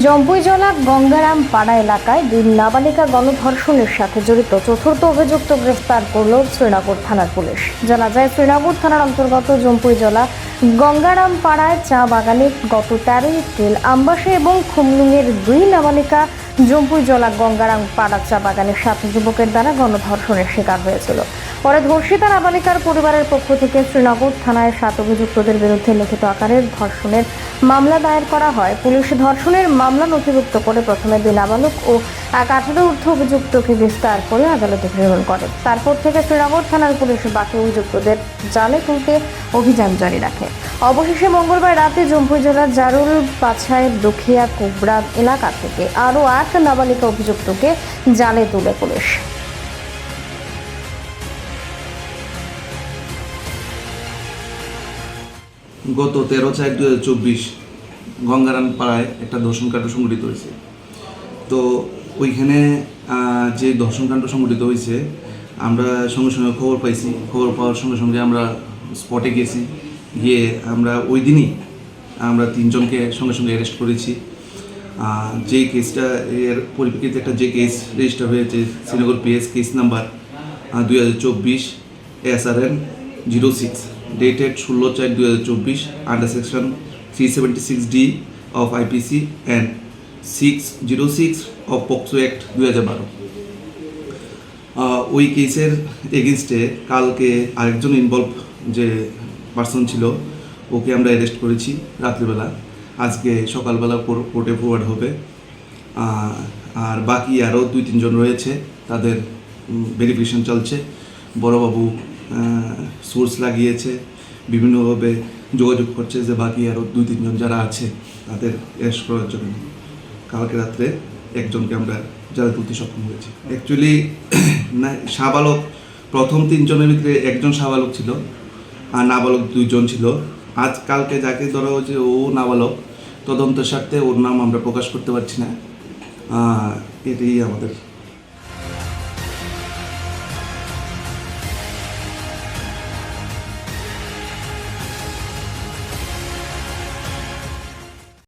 জম্পুইজলা গঙ্গারাম পাড়া এলাকায় দুই নাবালিকা গণধর্ষণের সাথে জড়িত চতুর্থ অভিযুক্ত গ্রেফতার করল শ্রীনগর থানার পুলিশ। জানা যায়, শ্রীনগর থানার অন্তর্গত জম্পুইজলা গঙ্গারাম পাড়ায় চা বাগানে গত তেরোই এপ্রিল আমবাসে এবং খুমলুঙের দুই নাবালিকা জম্পুইজলা গঙ্গারাম পাড়া চা বাগানের সাত যুবকের দ্বারা গণধর্ষণের শিকার হয়েছিল। পরে ধর্ষিতা নাবালিকার পরিবারের পক্ষ থেকে শ্রীনগর থানায় সাত অভিযুক্তদের বিরুদ্ধে লিখিত আকারে ধর্ষণের মামলা দায়ের করা হয়। পুলিশ ধর্ষণের মামলা নথিভুক্ত করে প্রথমে দুই নাবালক ও এক আঠারো ঊর্ধ্ব অভিযুক্তকে গ্রেফতার করে আদালতে প্রেরণ করে। তারপর থেকে শ্রীনগর থানার পুলিশ বাকি অভিযুক্তদের জালে তুলতে অভিযান জারি রাখে। অবশেষে মঙ্গলবার রাতে জম্পুই জেলার জারুল পাছায় দখিয়া কুবরা এলাকা থেকে আরও আট নাবালিকা অভিযুক্তকে জালে তুলে পুলিশ। গত তেরো চার দু হাজার চব্বিশ গঙ্গারাম পাড়ায় একটা ধর্ষণকাণ্ড সংঘটিত হয়েছে। তো ওইখানে যে ধর্ষণকাণ্ড সংঘটিত হয়েছে, আমরা সঙ্গে সঙ্গে খবর পাইছি। খবর পাওয়ার সঙ্গে সঙ্গে আমরা স্পটে গেছি। গিয়ে আমরা ওই দিনই আমরা তিনজনকে সঙ্গে সঙ্গে অ্যারেস্ট করেছি। যে কেসটা এর পরিপ্রেক্ষিতে একটা যে কেস রেজিস্টার হয়েছে, শ্রীনগর পিএস কেস নাম্বার দুই হাজার চব্বিশ S R N zero six dated ষোলো চার দু হাজার চব্বিশ under section three seventy six D of IPC and six zero six of POCSO act দু হাজার বারো। ওই কেসের এগেনস্টে কালকে আরেকজন ইনভলভ যে পার্সন ছিল, ওকে আমরা অ্যারেস্ট করেছি রাত্রিবেলা। আজকে সকালবেলা কোর্টে ফরওয়ার্ড হবে। আর বাকি আরও দুই তিনজন রয়েছে, তাদের ভেরিফিকেশন চলছে। বড়বাবু সোর্স লাগিয়েছে, বিভিন্নভাবে যোগাযোগ করছে যে বাকি আরও দুই, তিনজন যারা আছে, তাদের অ্যারেস্ট করার জন্য। কালকে রাত্রে একজনকে আমরা যারা তুলতে সক্ষম হয়েছি। অ্যাকচুয়ালি না সাবালক প্রথম তিনজনের ভিতরে একজন সাবালক ছিল, আর নাবালক দুইজন ছিল। আজ কালকে যাকে ধরা হয়েছে, ও নাবালক। তদন্তের স্বার্থে ওর নাম আমরা প্রকাশ করতে পারছি না। এটাই আমাদের